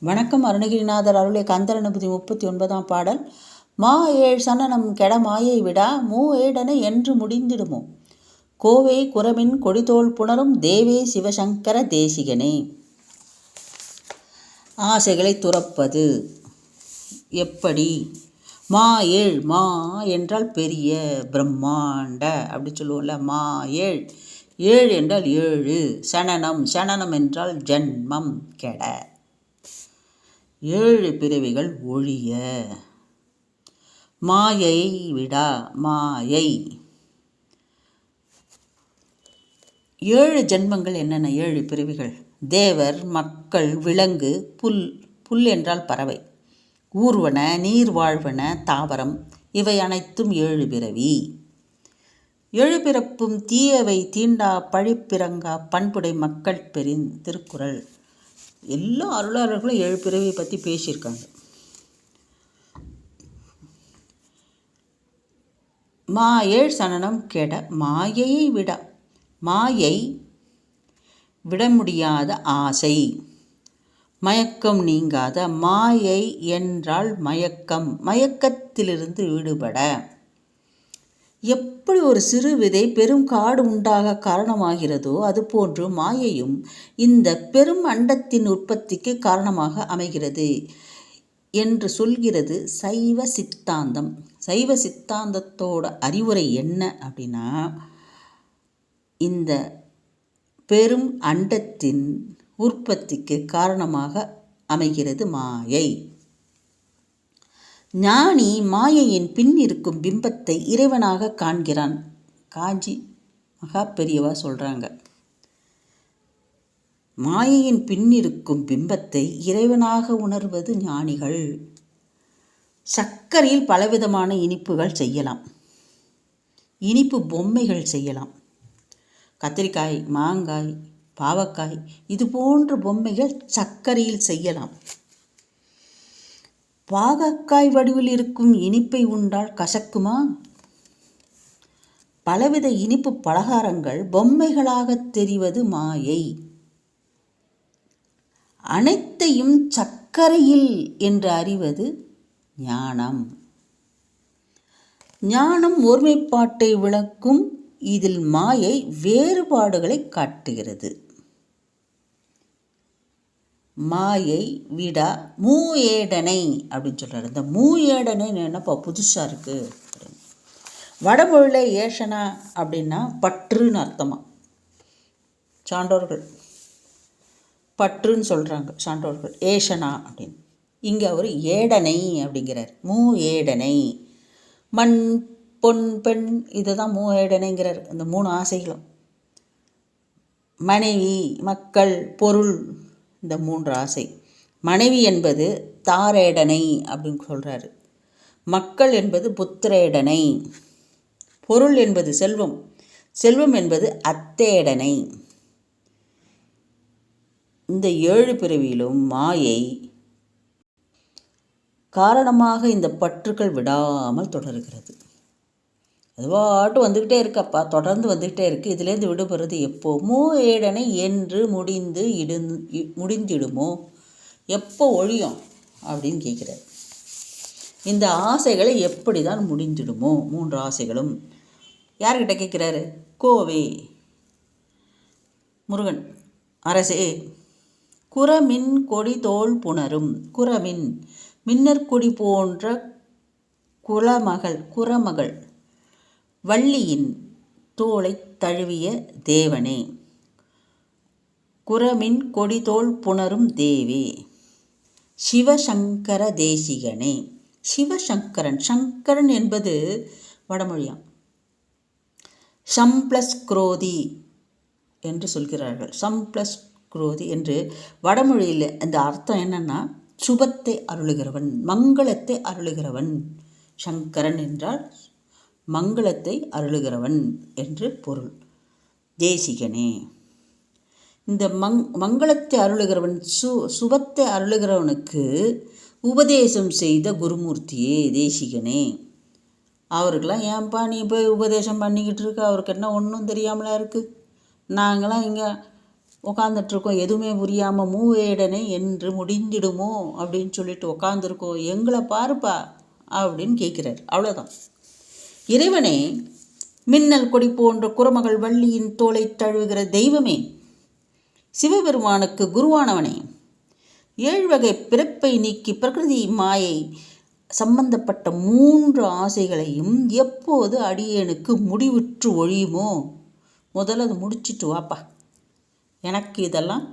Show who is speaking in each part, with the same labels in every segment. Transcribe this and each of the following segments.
Speaker 1: வணக்கம் அருணகிரிநாதர் அருளை கந்தரனுபதி முப்பத்தி ஒன்பதாம் பாடல். மா ஏழ் சன்னனம் கெட மாயை விடா மூ ஏடன என்று முடிந்திடுமோ? கோவே குரமின் கொடிதோள் புணரும் தேவே சிவசங்கர தேசிகனே. ஆசைகளை துறப்பது எப்படி? மா ஏழ் மா என்றால் பெரிய பிரம்மாண்ட அப்படி சொல்லுவோம்ல மா ஏழ். ஏழு என்றால் ஏழு சனனம் சனனம் என்றால் ஜன்மம் கெட. ஏழு பிறவிகள் ஒழிய. மாயை விடா மாயை. ஏழு ஜென்மங்கள் என்னென்ன? ஏழு பிறவிகள். தேவர் மக்கள் விலங்கு புல் புல் என்றால் பறவை. ஊர்வன நீர் வாழ்வன தாவரம். இவை அனைத்தும் ஏழு பிறவி. ஏழு பிறப்பும் தீயவை தீண்டா பழிப்பிறங்கா பண்புடை மக்கள் பெரின் திருக்குறள் எல்லா அருளாளர்களும் ஏழு பிறவியை பற்றி பேசியிருக்காங்க. மா ஏழ் சனனம் கெட மாயையை விட மாயை விட முடியாத ஆசை. மயக்கம் நீங்காத மாயை என்றால் மயக்கம். மயக்கத்திலிருந்து விடுபட எப்படி ஒரு சிறு விதை பெரும் காடு உண்டாக காரணமாகிறதோ அதுபோன்று மாயையும் இந்த பெரும் அண்டத்தின் உற்பத்திக்கு காரணமாக அமைகிறது என்று சொல்கிறது சைவ சித்தாந்தம். சைவ சித்தாந்தத்தோட அறிவுரை என்ன அப்படின்னா இந்த பெரும் அண்டத்தின் உற்பத்திக்கு காரணமாக அமைகிறது மாயை. ஞானி மாயையின் பின் இருக்கும் பிம்பத்தை இறைவனாக காண்கிறான். காஞ்சி மகா பெரியவா சொல்கிறாங்க மாயையின் பின் இருக்கும் பிம்பத்தை இறைவனாக உணர்வது ஞானிகள். சர்க்கரையில் பலவிதமான இனிப்புகள் செய்யலாம். இனிப்பு பொம்மைகள் செய்யலாம். கத்திரிக்காய் மாங்காய் பாவக்காய் இது போன்ற பொம்மைகள் சர்க்கரையில் செய்யலாம். பாகக்காய் வடிவில் இருக்கும் இனிப்பை உண்டால் கசக்குமா? பலவித இனிப்பு பலகாரங்கள் பொம்மைகளாக தெரிவது மாயை. அனைத்தையும் சர்க்கரையில் என்று அறிவது ஞானம். ஞானம் ஒருமைப்பாட்டை விளக்கும் இதில் மாயை வேறுபாடுகளை காட்டுகிறது. மாயை விடா மூ ஏடனை அப்படின்னு சொல்கிறார் இந்த மூ ஏடனைன்னு என்னப்பா புதுசாக இருக்குது வடமொழியில் ஏஷனா அப்படின்னா பற்றுன்னு அர்த்தமாக சான்றோர்கள். பற்றுன்னு சொல்கிறாங்க சான்றோர்கள். ஏஷனா அப்படின்னு. இங்கே அவர் ஏடனை அப்படிங்கிறார். மூ ஏடனை மண் பொன் பெண் இதை தான் மூ ஏடனைங்கிறார் இந்த மூணு ஆசைகளும். மனைவி மக்கள் பொருள். இந்த மூன்று ஆசை. மனைவி என்பது தாரேடனை அப்படின்னு சொல்கிறாரு மக்கள் என்பது புத்திரேடனை. பொருள் என்பது செல்வம். செல்வம் என்பது அத்தேடனை. இந்த ஏழு பிறவியிலும் மாயை காரணமாக இந்த பற்றுக்கள் விடாமல் தொடர்கிறது. அதுவாட்டு வந்துக்கிட்டே இருக்கப்பா தொடர்ந்து வந்துக்கிட்டே இருக்குது இதுலேருந்து விடுபடுறது எப்போ மூ ஏடனை என்று முடிந்து இடு முடிந்திடுமோ? எப்போ ஒழியும்? அப்படின்னு கேட்குறாரு. இந்த ஆசைகளை எப்படி தான் முடிஞ்சிடுமோ மூன்று ஆசைகளும். யார்கிட்ட கேட்குறாரு? கோவே. முருகன். அரசே குரமின் கொடி தோல் புணரும். குரமின் மின்னற்கொடி போன்ற குலமகள் குரமகள். வள்ளியின் தோளை தழுவிய தேவனே குரமின் கொடிதோல் புணரும் தேவே. சிவசங்கர தேசிகனே சிவசங்கரன். சங்கரன் என்பது வடமொழியாம். சம் ப்ளஸ் குரோதி என்று சொல்கிறார்கள். சம் ப்ளஸ் குரோதி என்று வடமொழியில் அந்த அர்த்தம் என்னென்னா சுபத்தை அருளுகிறவன் மங்களத்தை அருளுகிறவன். சங்கரன் என்றால் மங்களத்தை அருளுகிறவன் என்று பொருள். தேசிகனே. இந்த மங் மங்களத்தை அருளுகிறவன் சு சுபத்தை அருளுகிறவனுக்கு உபதேசம் செய்த குருமூர்த்தியே தேசிகனே. அவருக்கெல்லாம் ஏன்பா நீ போய் உபதேசம் பண்ணிக்கிட்டு இருக்க? அவருக்கு என்ன ஒன்றும் தெரியாமலா இருக்குது நாங்களாம் இங்கே உக்காந்துட்ருக்கோம். எதுவுமே புரியாமல் மூவேடனை என்று முடிஞ்சிடுமோ அப்படின்னு சொல்லிட்டு உக்காந்துருக்கோம். எங்களை பாருப்பா அப்படின்னு கேட்குறாரு. அவ்வளோதான் இறைவனே மின்னல் கொடி போன்ற குரமகள் வள்ளியின் தோலை தழுவுகிற தெய்வமே சிவபெருமானுக்கு குருவானவனே ஏழ்வகை பிறப்பை நீக்கி பிரகிருதி மாயை சம்பந்தப்பட்ட மூன்று ஆசைகளையும் எப்போது அடியேனுக்கு முடிவுற்று ஒழியுமோ முதல்ல அது முடிச்சிட்டு வாப்பா. எனக்கு இதெல்லாம்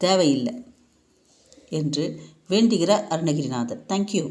Speaker 1: தேவையில்லை என்று வேண்டுகிறார் அருணகிரிநாதர். தேங்க்யூ